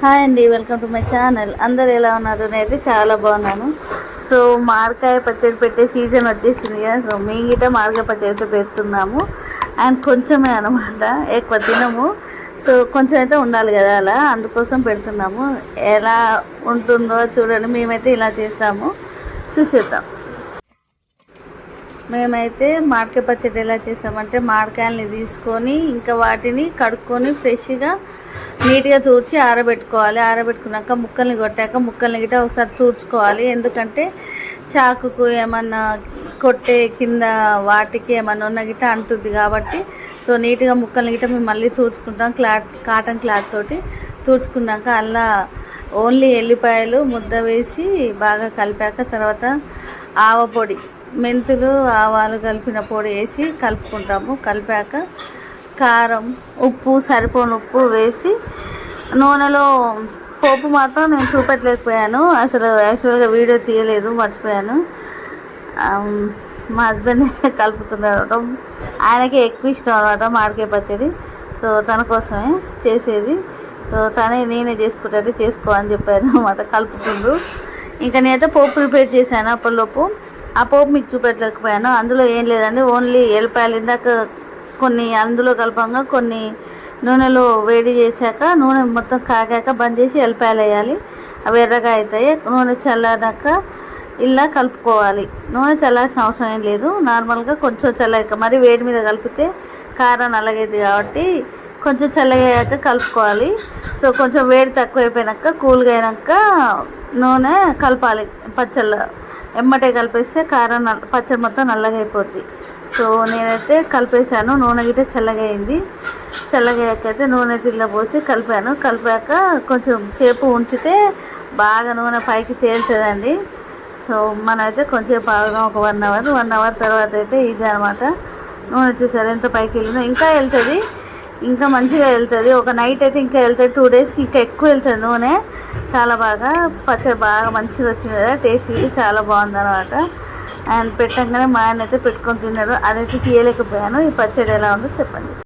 Hi అండి welcome to my channel. అందరు ఎలా ఉన్నారు? నేనైతే చాలా బాగున్నాను. సో మామిడికాయ పచ్చడి పెట్టే సీజన్ వచ్చేసింది కదా సో మీ గిట్ట మామిడికాయ పచ్చడి అయితే పెడుతున్నాము. అండ్ కొంచెమే అనమాట ఎక్కువ తినము. సో కొంచెం అయితే ఉండాలి కదా అలా అందుకోసం పెడుతున్నాము. ఎలా ఉంటుందో చూడండి మేమైతే ఇలా చేస్తాము. చూసేద్దాం. మేమైతే మామిడికాయ పచ్చడి ఎలా చేసామంటే మామిడికాయలని తీసుకొని ఇంకా వాటిని కడుక్కొని ఫ్రెష్గా నీట్గా తూర్చి ఆరబెట్టుకోవాలి. ఆరబెట్టుకున్నాక ముక్కల్ని కొట్టాక ముక్కల్ని గిట్ట ఒకసారి తూర్చుకోవాలి. ఎందుకంటే చాకుకు ఏమన్నా కొట్టే కింద వాటికి ఏమన్నా ఉన్న గిట్ట అంటుంది కాబట్టి. సో నీట్గా ముక్కల్ని గిట్ట మేము మళ్ళీ తూర్చుకుంటాం క్లాత్ కాటన్ క్లాత్ తోటి. తూర్చుకున్నాక అలా ఓన్లీ ఎల్లిపాయలు ముద్ద వేసి బాగా కలిపాక తర్వాత ఆవ పొడి మెంతులు ఆవాలు కలిపిన పొడి వేసి కలుపుకుంటాము. కలిపాక కారం ఉప్పు సరిపోని ఉప్పు వేసి నూనెలో పోపు మాత్రం నేను చూపెట్టలేకపోయాను. అసలు యాక్చువల్గా వీడియో తీయలేదు మర్చిపోయాను. మా హస్బెండ్ కలుపుతున్నాడు ఆయనకే ఎక్కువ ఇష్టం అనమాట మామిడికాయ పచ్చడి. సో తన కోసమే చేసేది. సో తనే నేనే చేసుకుంటే చేసుకో అని చెప్పాను అనమాట కలుపుతుండ్రు ఇంకా నేనైతే పోపు ప్రిపేర్ చేశాను అప్పటిలోపు. ఆ పోపు మీకు చూపెట్టలేకపోయాను. అందులో ఏం లేదండి ఓన్లీ ఎల్లిపాయలు ఇందాక కొన్ని అందులో కలపంగా కొన్ని నూనెలో వేడి చేశాక నూనె మొత్తం కాగాక బంద్ చేసి ఎల్లిపాయలు వేయాలి. అవి ఎర్రగా అవుతాయి నూనె చల్లాక ఇలా కలుపుకోవాలి. నూనె చల్లాల్సిన అవసరం ఏం లేదు. నార్మల్గా కొంచెం చల్లగా మరి వేడి మీద కలిపితే కారం నల్లగైంది కాబట్టి కొంచెం చల్లగాక కలుపుకోవాలి. సో కొంచెం వేడి తక్కువ కూల్గా అయినాక నూనె కలపాలి. పచ్చళ్ళ ఎమ్మటే కలిపేస్తే కారం నల్ల పచ్చడి మొత్తం నల్లగా అయిపోద్ది సో నేనైతే కలిపేశాను. నూనె గిట్ట చల్లగా అయింది నూనె తిల్ల పోసి కలిపాను. కలిపాక కొంచెం సేపు ఉంచితే బాగా నూనె పైకి తేలుతుందండి. సో మనమైతే కొంచెం బాగా ఒక వన్ అవర్. వన్ అవర్ తర్వాత అయితే ఇది అనమాట నూనె వచ్చేసరి ఎంత పైకి వెళ్ళిందో. ఇంకా వెళ్తుంది. ఇంకా మంచిగా వెళ్తుంది. ఒక నైట్ అయితే ఇంకా వెళ్తుంది. టూ డేస్కి ఇంకా ఎక్కువ వెళ్తుంది నూనె. చాలా బాగా. పచ్చడి బాగా మంచిగా వచ్చింది కదా. టేస్ట్ చాలా బాగుంది అనమాట అండ్ పెట్టంగానే మా ఆయన అయితే పెట్టుకొని తిన్నాడు. అదైతే తీయలేకపోయాను. ఈ పచ్చడి ఎలా ఉందో చెప్పండి.